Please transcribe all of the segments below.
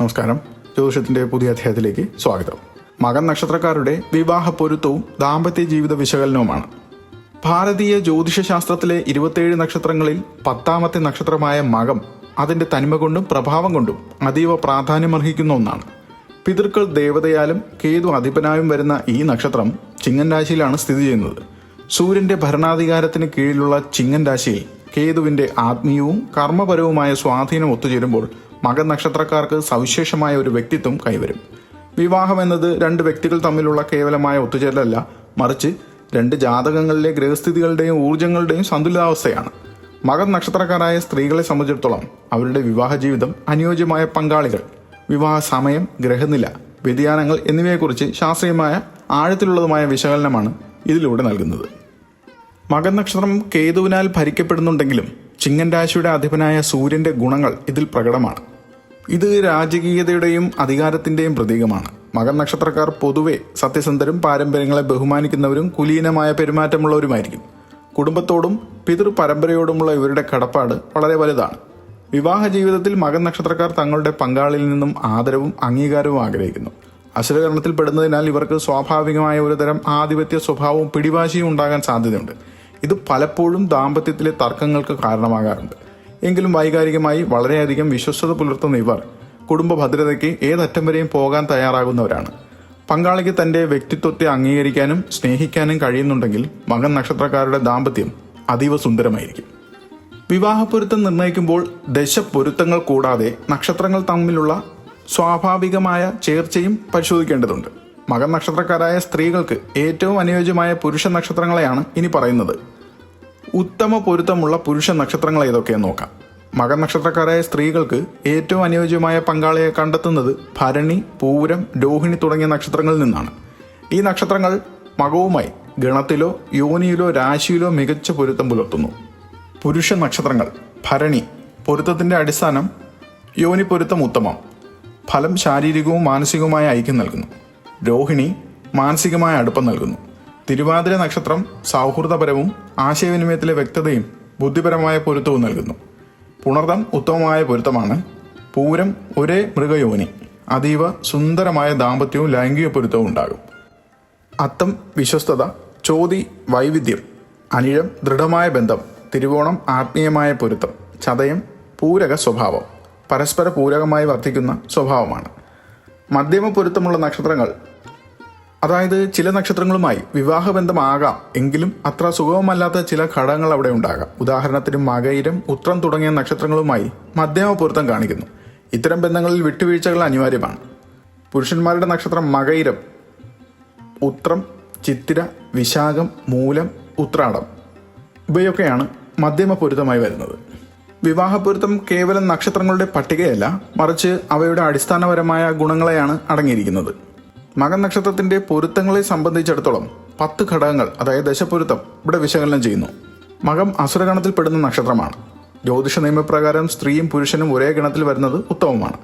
നമസ്കാരം. ജ്യോതിഷത്തിന്റെ പുതിയ അധ്യായത്തിലേക്ക് സ്വാഗതം. മകൻ നക്ഷത്രക്കാരുടെ വിവാഹ പൊരുത്തവും ദാമ്പത്യ ജീവിത വിശകലനവുമാണ്. ഭാരതീയ ജ്യോതിഷശാസ്ത്രത്തിലെ ഇരുപത്തിയേഴ് നക്ഷത്രങ്ങളിൽ പത്താമത്തെ നക്ഷത്രമായ മകം അതിന്റെ തനിമ കൊണ്ടും പ്രഭാവം കൊണ്ടും അതീവ പ്രാധാന്യമർഹിക്കുന്ന ഒന്നാണ്. പിതൃക്കൾ ദേവതയാലും കേതു അധിപനായും വരുന്ന ഈ നക്ഷത്രം ചിങ്ങൻ രാശിയിലാണ് സ്ഥിതി ചെയ്യുന്നത്. സൂര്യന്റെ ഭരണാധികാരത്തിന് കീഴിലുള്ള ചിങ്ങൻ രാശിയിൽ കേതുവിന്റെ ആത്മീയവും കർമ്മപരവുമായ സ്വാധീനം ഒത്തുചേരുമ്പോൾ മകൻ നക്ഷത്രക്കാർക്ക് സവിശേഷമായ ഒരു വ്യക്തിത്വം കൈവരും. വിവാഹം എന്നത് രണ്ട് വ്യക്തികൾ തമ്മിലുള്ള കേവലമായ ഒത്തുചേരലല്ല. മറിച്ച് രണ്ട് ജാതകങ്ങളിലെ ഗ്രഹസ്ഥിതികളുടെയും ഊർജങ്ങളുടെയും സന്തുലിതാവസ്ഥയാണ്. മകൻ നക്ഷത്രക്കാരായ സ്ത്രീകളെ സംബന്ധിച്ചിടത്തോളം അവരുടെ വിവാഹ ജീവിതം അനുയോജ്യമായ പങ്കാളികൾ. വിവാഹ സമയം ഗ്രഹനില വ്യതിയാനങ്ങൾ എന്നിവയെക്കുറിച്ച് ശാസ്ത്രീയമായ ആഴത്തിലുള്ളതുമായ വിശകലനമാണ് ഇതിലൂടെ നൽകുന്നത്. മകൻ നക്ഷത്രം കേതുവിനാൽ ഭരിക്കപ്പെടുന്നുണ്ടെങ്കിലും ചിങ്ങൻ രാശിയുടെ അധിപനായ സൂര്യന്റെ ഗുണങ്ങൾ ഇതിൽ പ്രകടമാണ്. ഇത് രാജകീയതയുടെയും അധികാരത്തിന്റെയും പ്രതീകമാണ്. മകൻ നക്ഷത്രക്കാർ പൊതുവെ സത്യസന്ധരും പാരമ്പര്യങ്ങളെ ബഹുമാനിക്കുന്നവരും കുലീനമായ പെരുമാറ്റമുള്ളവരുമായിരിക്കും. കുടുംബത്തോടും പിതൃ പരമ്പരയോടുമുള്ള ഇവരുടെ കടപ്പാട് വളരെ വലുതാണ്. വിവാഹ ജീവിതത്തിൽ മകൻ നക്ഷത്രക്കാർ തങ്ങളുടെ പങ്കാളിയിൽ നിന്നും ആദരവും അംഗീകാരവും ആഗ്രഹിക്കുന്നു. അസുരകരണത്തിൽ പെടുന്നതിനാൽ ഇവർക്ക് സ്വാഭാവികമായ ഒരുതരം ആധിപത്യ സ്വഭാവവും പിടിവാശിയും ഉണ്ടാകാൻ സാധ്യതയുണ്ട്. ഇത് പലപ്പോഴും ദാമ്പത്യത്തിലെ തർക്കങ്ങൾക്ക് കാരണമാകാറുണ്ട്. എങ്കിലും വൈകാരികമായി വളരെയധികം വിശ്വസ്തത പുലർത്തുന്ന ഇവർ കുടുംബ ഭദ്രതയ്ക്ക് ഏതറ്റം വരെയും പോകാൻ തയ്യാറാകുന്നവരാണ്. പങ്കാളിക്ക് തന്റെ വ്യക്തിത്വത്തെ അംഗീകരിക്കാനും സ്നേഹിക്കാനും കഴിയുന്നുണ്ടെങ്കിൽ മകൻ നക്ഷത്രക്കാരുടെ ദാമ്പത്യം അതീവ സുന്ദരമായിരിക്കും. വിവാഹപ്പൊരുത്തം നിർണയിക്കുമ്പോൾ ദശപ്പൊരുത്തങ്ങൾ കൂടാതെ നക്ഷത്രങ്ങൾ തമ്മിലുള്ള സ്വാഭാവികമായ ചേർച്ചയും പരിശോധിക്കേണ്ടതുണ്ട്. മകൻ നക്ഷത്രക്കാരായ സ്ത്രീകൾക്ക് ഏറ്റവും അനുയോജ്യമായ പുരുഷ നക്ഷത്രങ്ങളെയാണ് ഇനി പറയുന്നത്. ഉത്തമ പൊരുത്തമുള്ള പുരുഷ നക്ഷത്രങ്ങൾ ഏതൊക്കെയെന്ന് നോക്കാം. മകൻ നക്ഷത്രക്കാരായ സ്ത്രീകൾക്ക് ഏറ്റവും അനുയോജ്യമായ പങ്കാളിയെ കണ്ടെത്തുന്നത് ഭരണി പൂരം രോഹിണി തുടങ്ങിയ നക്ഷത്രങ്ങളിൽ നിന്നാണ്. ഈ നക്ഷത്രങ്ങൾ മകവുമായി ഗണത്തിലോ യോനിയിലോ രാശിയിലോ മികച്ച പൊരുത്തം പുലർത്തുന്നു. പുരുഷ നക്ഷത്രങ്ങൾ ഭരണി പൊരുത്തത്തിന്റെ അടിസ്ഥാനം യോനി പൊരുത്തം ഉത്തമം ഫലം ശാരീരികവും മാനസികവുമായ ഐക്യം നൽകുന്നു. രോഹിണി മാനസികമായ അടുപ്പം നൽകുന്നു. തിരുവാതിര നക്ഷത്രം സൗഹൃദപരവും ആശയവിനിമയത്തിലെ വ്യക്തതയും ബുദ്ധിപരമായ പൊരുത്തവും നൽകുന്നു. പുണർദം ഉത്തമമായ പൊരുത്തമാണ്. പൂരം ഒരേ മൃഗയോനി അതീവ സുന്ദരമായ ദാമ്പത്യവും ലൈംഗിക പൊരുത്തവും ഉണ്ടാകും. അത്തം വിശ്വസ്തത ചോതി വൈവിധ്യം അനിഴം ദൃഢമായ ബന്ധം തിരുവോണം ആത്മീയമായ പൊരുത്തം ചതയം പൂരക സ്വഭാവം പരസ്പര പൂരകമായി വർദ്ധിക്കുന്ന സ്വഭാവമാണ്. മധ്യമ പൊരുത്തമുള്ള നക്ഷത്രങ്ങൾ അതായത് ചില നക്ഷത്രങ്ങളുമായി വിവാഹബന്ധമാകാം. എങ്കിലും അത്ര സുഗമമല്ലാത്ത ചില ഘടകങ്ങൾ അവിടെ ഉണ്ടാകാം. ഉദാഹരണത്തിന് മകയിരം ഉത്രം തുടങ്ങിയ നക്ഷത്രങ്ങളുമായി മധ്യമ പൊരുത്തം കാണിക്കുന്നു. ഇത്തരം ബന്ധങ്ങളിൽ വിട്ടുവീഴ്ചകൾ അനിവാര്യമാണ്. പുരുഷന്മാരുടെ നക്ഷത്രം മകയിരം ഉത്രം ചിത്തിര വിശാഖം മൂലം ഉത്രാടം ഇവയൊക്കെയാണ് മധ്യമ പൊരുത്തമായി വരുന്നത്. വിവാഹപ്പൊരുത്തം കേവലം നക്ഷത്രങ്ങളുടെ പട്ടികയല്ല മറിച്ച് അവയുടെ അടിസ്ഥാനപരമായ ഗുണങ്ങളെയാണ് അടങ്ങിയിരിക്കുന്നത്. മകൻ നക്ഷത്രത്തിന്റെ പൊരുത്തങ്ങളെ സംബന്ധിച്ചിടത്തോളം പത്ത് ഘടകങ്ങൾ അതായത് ദശപൊരുത്തം ഇവിടെ വിശകലനം ചെയ്യുന്നു. മകം അസുരഗണത്തിൽ പെടുന്ന നക്ഷത്രമാണ്. ജ്യോതിഷ നിയമപ്രകാരം സ്ത്രീയും പുരുഷനും ഒരേ ഗണത്തിൽ വരുന്നത് ഉത്തമമാണ്.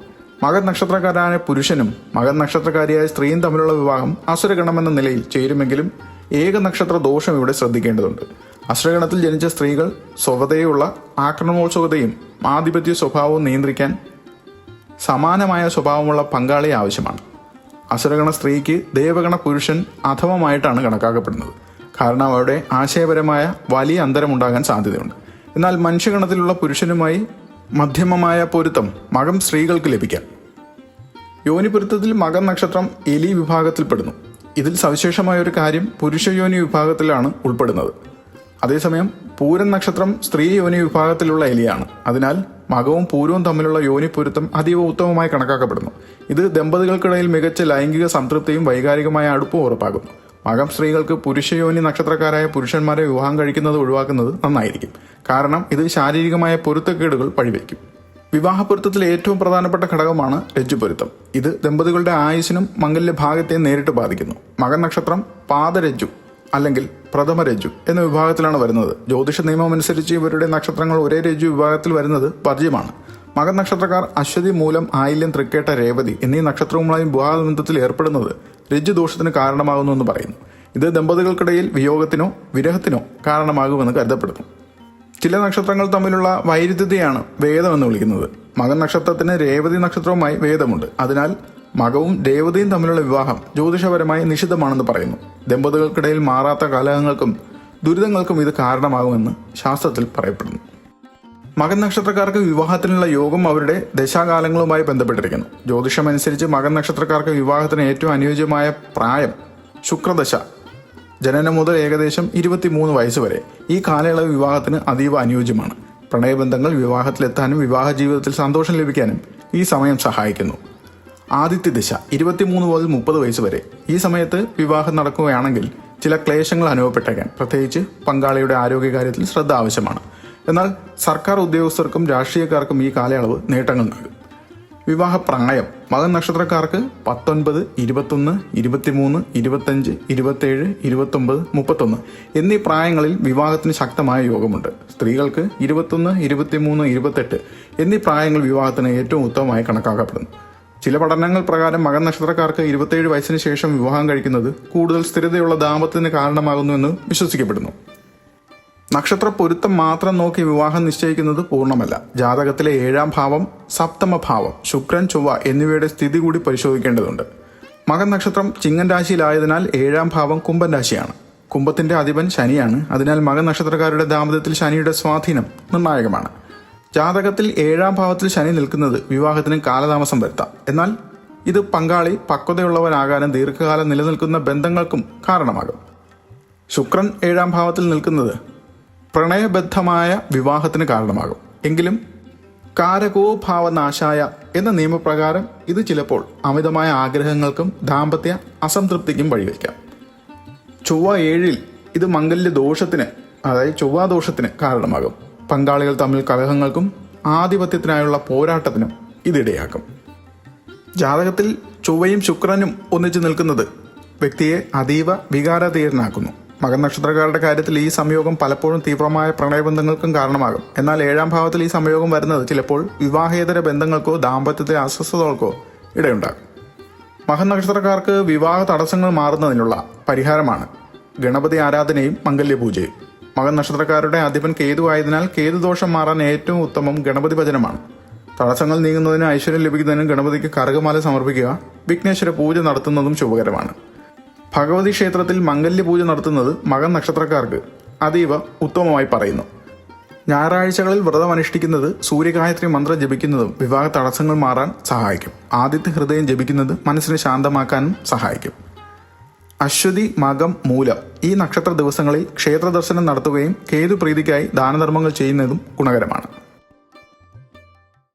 മകൻ നക്ഷത്രക്കാരായ പുരുഷനും മകൻ നക്ഷത്രക്കാരിയായ സ്ത്രീയും തമ്മിലുള്ള വിവാഹം അസുരഗണമെന്ന നിലയിൽ ചേരുമെങ്കിലും ഏക നക്ഷത്ര ദോഷം ഇവിടെ ശ്രദ്ധിക്കേണ്ടതുണ്ട്. അസുരഗണത്തിൽ ജനിച്ച സ്ത്രീകൾ സ്വതയുള്ള ആക്രമണോത്സുകതയും ആധിപത്യ സ്വഭാവവും നിയന്ത്രിക്കാൻ സമാനമായ സ്വഭാവമുള്ള പങ്കാളി ആവശ്യമാണ്. അസുരഗണ സ്ത്രീക്ക് ദേവഗണ പുരുഷൻ അധമമായിട്ടാണ് കണക്കാക്കപ്പെടുന്നത്. കാരണം അവരുടെ ആശയപരമായ വലിയ അന്തരമുണ്ടാകാൻ സാധ്യതയുണ്ട്. എന്നാൽ മനുഷ്യഗണത്തിലുള്ള പുരുഷനുമായി മധ്യമമായ പൊരുത്തം മകം സ്ത്രീകൾക്ക് ലഭിക്കാം. യോനിപുരുത്തത്തിൽ മകൻ നക്ഷത്രം എലി വിഭാഗത്തിൽപ്പെടുന്നു. ഇതിൽ സവിശേഷമായ ഒരു കാര്യം പുരുഷ യോനി വിഭാഗത്തിലാണ് ഉൾപ്പെടുന്നത്. അതേസമയം പൂരൻ നക്ഷത്രം സ്ത്രീ യോനി വിഭാഗത്തിലുള്ള എലിയാണ്. അതിനാൽ മകവും പൂരവും തമ്മിലുള്ള യോനി പൊരുത്തം അതീവ ഉത്തമമായി കണക്കാക്കപ്പെടുന്നു. ഇത് ദമ്പതികൾക്കിടയിൽ മികച്ച ലൈംഗിക സംതൃപ്തിയും വൈകാരികമായ അടുപ്പവും ഉറപ്പാക്കുന്നു. മകം സ്ത്രീകൾക്ക് പുരുഷ യോനി നക്ഷത്രക്കാരായ പുരുഷന്മാരെ വിവാഹം കഴിക്കുന്നത് ഒഴിവാക്കുന്നത് നന്നായിരിക്കും. കാരണം ഇത് ശാരീരികമായ പൊരുത്തക്കേടുകൾ വഴിവെക്കും വിവാഹപ്പൊരുത്തത്തിൽ ഏറ്റവും പ്രധാനപ്പെട്ട ഘടകമാണ് രജ്ജുപൊരുത്തം. ഇത് ദമ്പതികളുടെ ആയുസിനും മംഗല്യ ഭാഗത്തെയും നേരിട്ട് ബാധിക്കുന്നു. മകൻ നക്ഷത്രം പാദരജ്ജു. അല്ലെങ്കിൽ പ്രഥമ രജ്ജു എന്ന വിഭാഗത്തിലാണ് വരുന്നത്. ജ്യോതിഷ നിയമം അനുസരിച്ച് ഇവരുടെ നക്ഷത്രങ്ങൾ ഒരേ രജ്ജു വിഭാഗത്തിൽ വരുന്നത് വർജ്യമാണ് മകൻ നക്ഷത്രക്കാർ അശ്വതി മൂലം ആയില്യം തൃക്കേട്ട രേവതി എന്നീ നക്ഷത്രവുമായും വിവാഹബന്ധത്തിൽ ഏർപ്പെടുന്നത് രജ്ജു ദോഷത്തിന് കാരണമാകുന്നു എന്ന് പറയുന്നു. ഇത് ദമ്പതികൾക്കിടയിൽ വിയോഗത്തിനോ വിരഹത്തിനോ കാരണമാകുമെന്ന് കരുതപ്പെടുന്നു. ചില നക്ഷത്രങ്ങൾ തമ്മിലുള്ള വൈരുദ്ധ്യതയാണ് വേദം എന്ന് വിളിക്കുന്നത്. മകൻ നക്ഷത്രത്തിന് രേവതി നക്ഷത്രവുമായി വേദമുണ്ട്. അതിനാൽ മകവും രേവതിയും തമ്മിലുള്ള വിവാഹം ജ്യോതിഷപരമായി നിഷിദ്ധമാണെന്ന് പറയുന്നു. ദമ്പതികൾക്കിടയിൽ മാറാത്ത കലഹങ്ങൾക്കും ദുരിതങ്ങൾക്കും ഇത് കാരണമാകുമെന്ന് ശാസ്ത്രത്തിൽ പറയപ്പെടുന്നു. മകൻ നക്ഷത്രക്കാർക്ക് വിവാഹത്തിനുള്ള യോഗം അവരുടെ ദശാകാലങ്ങളുമായി ബന്ധപ്പെട്ടിരിക്കുന്നു. ജ്യോതിഷമനുസരിച്ച് മകൻ നക്ഷത്രക്കാർക്ക് വിവാഹത്തിന് ഏറ്റവും അനുയോജ്യമായ പ്രായം ശുക്രദശ. ജനനം മുതൽ ഏകദേശം ഇരുപത്തിമൂന്ന് വയസ്സ് വരെ. ഈ കാലയളവ് വിവാഹത്തിന് അതീവ അനുയോജ്യമാണ്. പ്രണയബന്ധങ്ങൾ വിവാഹത്തിലെത്താനും വിവാഹ ജീവിതത്തിൽ സന്തോഷം ലഭിക്കാനും ഈ സമയം സഹായിക്കുന്നു. ആദിത്യ ദിശ ഇരുപത്തിമൂന്ന് മുതൽ മുപ്പത് വയസ്സ് വരെ. ഈ സമയത്ത് വിവാഹം നടക്കുകയാണെങ്കിൽ ചില ക്ലേശങ്ങൾ അനുഭവപ്പെട്ടേക്കാം. പ്രത്യേകിച്ച് പങ്കാളിയുടെ ആരോഗ്യകാര്യത്തിൽ ശ്രദ്ധ ആവശ്യമാണ്. എന്നാൽ സർക്കാർ ഉദ്യോഗസ്ഥർക്കും രാഷ്ട്രീയക്കാർക്കും ഈ കാലയളവ് നേട്ടങ്ങൾ നൽകും. വിവാഹ പ്രായം മകൻ നക്ഷത്രക്കാർക്ക് പത്തൊൻപത് ഇരുപത്തൊന്ന് ഇരുപത്തിമൂന്ന് ഇരുപത്തഞ്ച് ഇരുപത്തേഴ് ഇരുപത്തൊമ്പത് മുപ്പത്തൊന്ന് എന്നീ പ്രായങ്ങളിൽ വിവാഹത്തിന് ശക്തമായ യോഗമുണ്ട്. സ്ത്രീകൾക്ക് ഇരുപത്തൊന്ന് ഇരുപത്തിമൂന്ന് ഇരുപത്തെട്ട് എന്നീ പ്രായങ്ങൾ വിവാഹത്തിന് ഏറ്റവും ഉത്തമമായി കണക്കാക്കപ്പെടുന്നു. ചില പഠനങ്ങൾ പ്രകാരം മകൻ നക്ഷത്രക്കാർക്ക് ഇരുപത്തേഴ് വയസ്സിന് ശേഷം വിവാഹം കഴിക്കുന്നത് കൂടുതൽ സ്ഥിരതയുള്ള ദാമ്പത്യത്തിന് കാരണമാകുന്നുവെന്ന് വിശ്വസിക്കപ്പെടുന്നു. നക്ഷത്ര പൊരുത്തം മാത്രം നോക്കി വിവാഹം നിശ്ചയിക്കുന്നത് പൂർണമല്ല. ജാതകത്തിലെ ഏഴാം ഭാവം സപ്തമ ഭാവം ശുക്രൻ ചൊവ്വ എന്നിവയുടെ സ്ഥിതി കൂടി പരിശോധിക്കേണ്ടതുണ്ട്. മകൻ നക്ഷത്രം ചിങ്ങൻ രാശിയിലായതിനാൽ ഏഴാം ഭാവം കുംഭൻ രാശിയാണ്. കുംഭത്തിന്റെ അധിപൻ ശനിയാണ്. അതിനാൽ മകൻ നക്ഷത്രക്കാരുടെ ദാമ്പത്യത്തിൽ ശനിയുടെ സ്വാധീനം നിർണായകമാണ്. ജാതകത്തിൽ ഏഴാം ഭാവത്തിൽ ശനി നിൽക്കുന്നത് വിവാഹത്തിന് കാലതാമസം വരുത്താം. എന്നാൽ ഇത് പങ്കാളി പക്വതയുള്ളവനാകാനും ദീർഘകാലം നിലനിൽക്കുന്ന ബന്ധങ്ങൾക്കും കാരണമാകും. ശുക്രൻ ഏഴാം ഭാവത്തിൽ നിൽക്കുന്നത് പ്രണയബദ്ധമായ വിവാഹത്തിന് കാരണമാകും. എങ്കിലും കാരകോഭാവനാശായ എന്ന നിയമപ്രകാരം ഇത് ചിലപ്പോൾ അമിതമായ ആഗ്രഹങ്ങൾക്കും ദാമ്പത്യ അസംതൃപ്തിക്കും വഴിവെക്കാം. ചൊവ്വ ഏഴിൽ ഇത് മംഗല്യ ദോഷത്തിന് അതായത് ചൊവ്വാദോഷത്തിന് കാരണമാകും. പങ്കാളികൾ തമ്മിൽ കലഹങ്ങൾക്കും ആധിപത്യത്തിനായുള്ള പോരാട്ടത്തിനും ഇതിടയാക്കും ജാതകത്തിൽ ചൊവ്വയും ശുക്രനും ഒന്നിച്ചു നിൽക്കുന്നത് വ്യക്തിയെ അതീവ വികാരതീരനാക്കുന്നു മകൻ നക്ഷത്രക്കാരുടെ കാര്യത്തിൽ ഈ സംയോഗം പലപ്പോഴും തീവ്രമായ പ്രണയബന്ധങ്ങൾക്കും കാരണമാകും. എന്നാൽ ഏഴാം ഭാവത്തിൽ ഈ സംയോഗം വരുന്നത് ചിലപ്പോൾ വിവാഹേതര ബന്ധങ്ങൾക്കോ ദാമ്പത്യത്തിലെ അസ്വസ്ഥതകൾക്കോ ഇടയുണ്ടാകും. മകൻ നക്ഷത്രക്കാർക്ക് വിവാഹ തടസ്സങ്ങൾ മാറുന്നതിനുള്ള പരിഹാരമാണ് ഗണപതി ആരാധനയും മംഗല്യപൂജയും. മകൻ നക്ഷത്രക്കാരുടെ അധിപൻ കേതു ആയതിനാൽ കേതു ദോഷം മാറാൻ ഏറ്റവും ഉത്തമം ഗണപതി ഭജനമാണ്. തടസ്സങ്ങൾ നീങ്ങുന്നതിനും ഐശ്വര്യം ലഭിക്കുന്നതിനും ഗണപതിക്ക് കറുകമാല സമർപ്പിക്കുക വിഘ്നേശ്വര പൂജ നടത്തുന്നതും ശുഭകരമാണ്. ഭഗവതി ക്ഷേത്രത്തിൽ മംഗല്യ പൂജ നടത്തുന്നത് മകൻ നക്ഷത്രക്കാർക്ക് അതീവ ഉത്തമമായി പറയുന്നു. ഞായറാഴ്ചകളിൽ വ്രതം അനുഷ്ഠിക്കുന്നത് സൂര്യഗായത്രി മന്ത്രം ജപിക്കുന്നതും വിവാഹ തടസ്സങ്ങൾ മാറാൻ സഹായിക്കും. ആദ്യത്തെ ഹൃദയം ജപിക്കുന്നത് മനസ്സിനെ ശാന്തമാക്കാനും സഹായിക്കും. അശ്വതി മകം മൂലം ഈ നക്ഷത്ര ദിവസങ്ങളിൽ ക്ഷേത്ര ദർശനം നടത്തുകയും കേതു പ്രീതിക്കായി ദാനധർമ്മങ്ങൾ ചെയ്യുന്നതും ഗുണകരമാണ്.